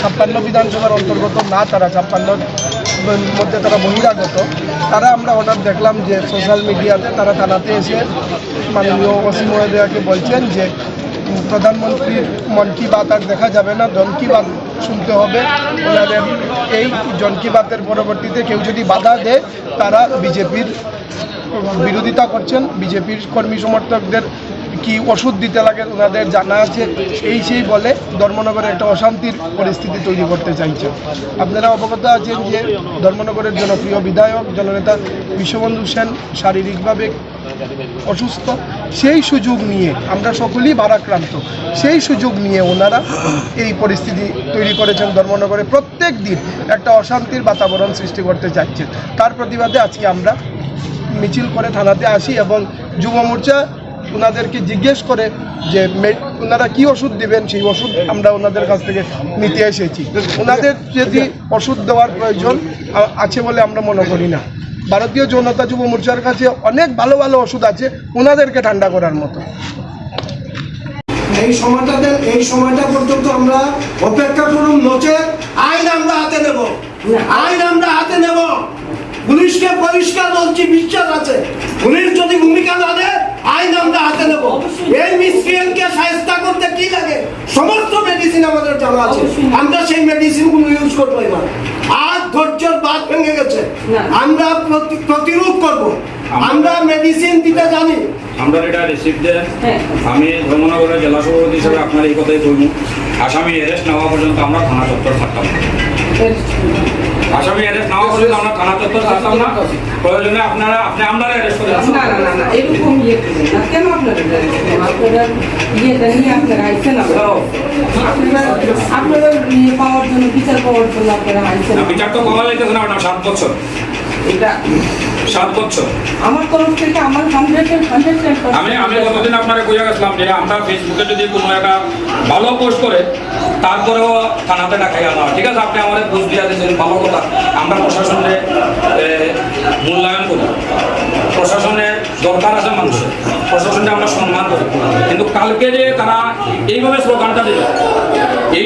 ছাপ্পান্ন বিধানসভার অন্তর্গত না, তারা ছাপ্পান্নর মধ্যে তারা বহিরাগত। তারা আমরা হঠাৎ দেখলাম যে সোশ্যাল মিডিয়াতে তারা থানাতে এসে মাননীয় ওসি মহোদয়াকে বলছেন যে প্রধানমন্ত্রীর মন কি বাত আর দেখা যাবে না, জন কি বাত শুনতে হবে। ওনাদের এই জন কি বাতের পরবর্তীতে কেউ যদি বাধা দেয়, তারা বিজেপির বিরোধিতা করছেন। বিজেপির কর্মী সমর্থকদের কি ওষুধ দিতে লাগে ওনাদের জানা আছে? এই সেই বলে ধর্মনগরে একটা অশান্তির পরিস্থিতি তৈরি করতে চাইছেন আপনারা অবগত আছেন যে ধর্মনগরের জনপ্রিয় বিধায়ক, জননেতা বিশ্ববন্ধু সেন শারীরিকভাবে অসুস্থ। সেই সুযোগ নিয়ে আমরা সকলেই ভারাক্রান্ত। সেই সুযোগ নিয়ে ওনারা এই পরিস্থিতি তৈরি করেছেন ধর্মনগরে। প্রত্যেক দিন একটা অশান্তির বাতাবরণ সৃষ্টি করতে চাইছেন তার প্রতিবাদে আজকে আমরা মিছিল করে থানাতে আসি এবং যুব মোর্চা ওনাদেরকে জিজ্ঞেস করে যে ওনারা কি ওষুধ দিবেন? সেই ওষুধ আমরা ওনাদের কাছ থেকে নিতে এসেছি। ওনাদের যদি ওষুধ দেওয়ার প্রয়োজন আছে বলে আমরা মনে করি না। ভারতীয় জনতা যুব মোর্চার কাছে অনেক ভালো ভালো ওষুধ আছে ওনাদেরকে ঠান্ডা করার মতো। এই সময়টাতে এই সময়টা পর্যন্ত আমরা অপেক্ষা করুন নচে আইন আমরা হাতে নেব। আইন আমরা হাতে নেব। পুলিশকে পরিষ্কার বলছি বিশ্বাস আছে পুলিশ যদি ভূমিকা না দেয় আইন আমরা হাতে নেব এই মিসক্রিয়েন্টকে সাহায্য করতে কি লাগে সমস্ত মেডিসিন আমাদের জানা আছে। আমরা সেই মেডিসিনগুলো ইউজ করব এবার। আর ধৈর্যের বাদ ভেঙে গেছে। আমরা প্রতিরূপ প্রতিরোধ করব। আমরা মেডিসিন দিতে জানি। আমরা এটা রিসিভ দেন আমি ধর্মনগরের জেলা সভাপতি হিসেবে আপনার এই কথাই বলব। আসামি অ্যারেস্ট নেওয়া পর্যন্ত আমরা থানা চত্বর থাকতাম। আসামি অ্যারেস্ট নেওয়া পর্যন্ত আমরা থানা চত্বর থাকতাম না। প্রয়োজনে আপনারা আপনি আমরা অ্যারেস্ট করে না না না না এরকম ইয়ে না। কেন আপনারা আপনারা ইয়েটা নিয়ে আপনারা আইসেন আপনারা আপনারা আপনারা ইয়ে পাওয়ার জন্য বিচার পাওয়ার জন্য আপনারা আইসেন না? বিচার তো পাওয়া যাইতেছে না ম্যাডাম সাত বছর। এটা সাত বছর। আমার তরফ থেকে আমার হান্ড্রেড আমি আমি কতদিন আপনারা বুঝে গেছিলাম যে আমরা ফেসবুকে যদি কোনো একটা ভালো পোস্ট করে, তারপরেও থানাতে ডাকাই আনা। ঠিক আছে, আপনি আমাদের বুঝ দিয়া দিয়েছেন ভালো কথা। আমরা প্রশাসনে মূল্যায়ন করি। প্রশাসনের দরকার আছে মানুষের। প্রশাসনকে আমরা সম্মান করি। কিন্তু কালকে যে তারা এইভাবে স্লোগানটা দিল, এই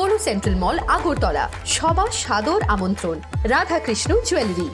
polo central mall Agartala সবার সাদর আমন্ত্রণ রাধাকৃষ্ণ জুয়েলারি